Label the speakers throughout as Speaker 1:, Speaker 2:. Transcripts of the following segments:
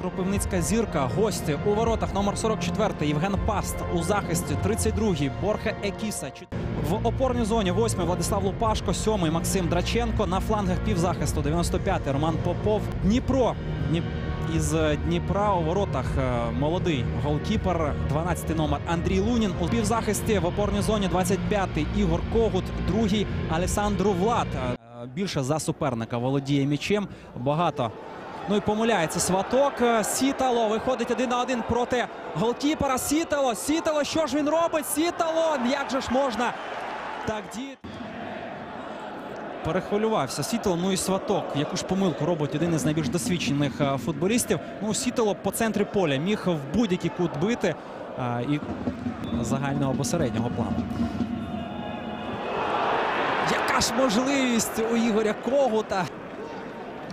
Speaker 1: Кропивницька зірка. Гості у воротах номер 44 Євген Паст. У захисті 32-й Борхе Екіса. В опорній зоні 8 Владислав Лупашко, 7 Максим Драченко. На флангах півзахисту 95-й Роман Попов. Дніпро. Дніп... Із е, Дніпра у воротах е, молодий голкіпер, 12 номер Андрій Лунін. У півзахисті в опорній зоні 25-й Ігор Когут, другий Александру Влад. Е, Більше за суперника володіє м'ячем. Багато. Ну і помиляється сваток. Е, Сітало виходить один на один проти голкіпера. Сітало. Сітало. Що ж він робить? Сітало. Як же ж можна так діяти? Перехвилювався Сітало, ну і сваток. Яку ж помилку робить один із найбільш досвідчених е, футболістів. Ну, Сітало по центрі поля міг в будь-який кут бити е, і загального або середнього плану. Яка ж можливість у Ігоря Когута?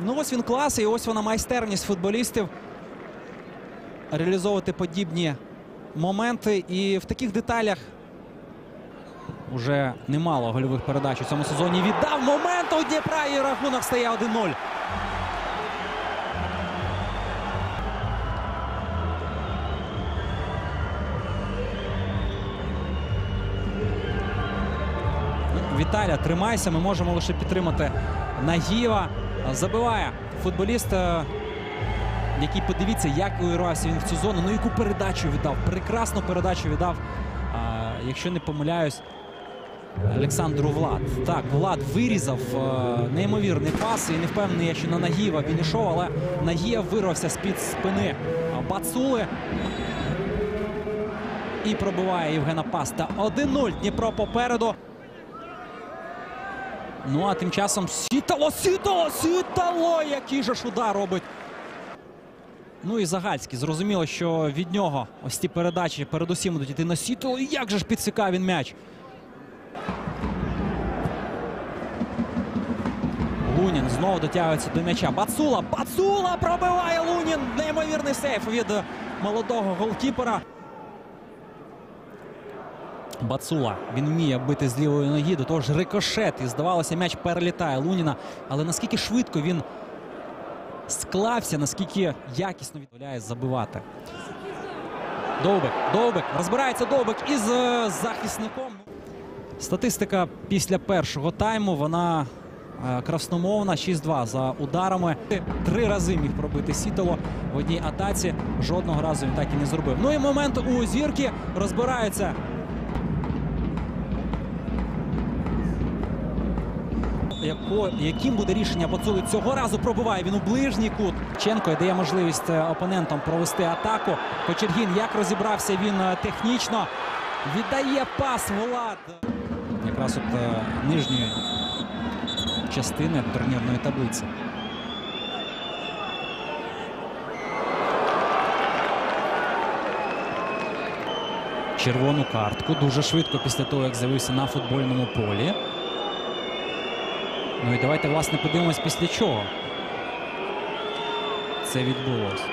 Speaker 1: Ну ось він клас, і ось вона майстерність футболістів реалізовувати подібні моменти. І в таких деталях вже немало гольових передач у цьому сезоні. Віддав момент у Дніпра і рахунок стає 1-0. Віталя, тримайся. Ми можемо лише підтримати Нагієва. Забиває футболіст, е, який подивіться, як увірвався він в цю зону. Ну яку передачу віддав. Прекрасну передачу віддав. Якщо не помиляюсь, Олександру Влад. Так, Влад вирізав е, неймовірний пас. І не впевнений, що на Нагієва він ішов, але Нагієв вирвався з-під спини Бацули. І пробиває Євгена Паста. 1-0. Дніпро попереду. Ну а тим часом Сітало, Сітало, Сітало! Який же ж удар робить. Ну і Загальський. Зрозуміло, що від нього ось ці передачі передусім будуть йти на Сітало. Як же ж підсікав він м'яч. Лунін знову дотягується до м'яча. Бацула! Бацула пробиває Лунін! Неймовірний сейф від молодого голкіпера. Бацула. Він вміє бити з лівої ноги, до того ж рикошет. І здавалося, м'яч перелітає Луніна. Але наскільки швидко він склався, наскільки якісно відмовляє забивати. Довбик, Довбик. Розбирається Довбик із е, захисником. Статистика після першого тайму вона е, красномовна. 6-2 за ударами. Три рази міг пробити Сітало в одній атаці. Жодного разу він так і не зробив. Ну і момент у зірки розбираються. Яко, яким буде рішення Бацули цього разу пробиває він у ближній кут. Ченко дає можливість е, опонентам провести атаку. Кочергін як розібрався він е, технічно. Віддає пас Влад. Якраз от е, нижньої частини турнірної таблиці. Червону картку дуже швидко після того, як з'явився на футбольному полі. Ну і давайте, власне, подивимось, після чого це відбулося.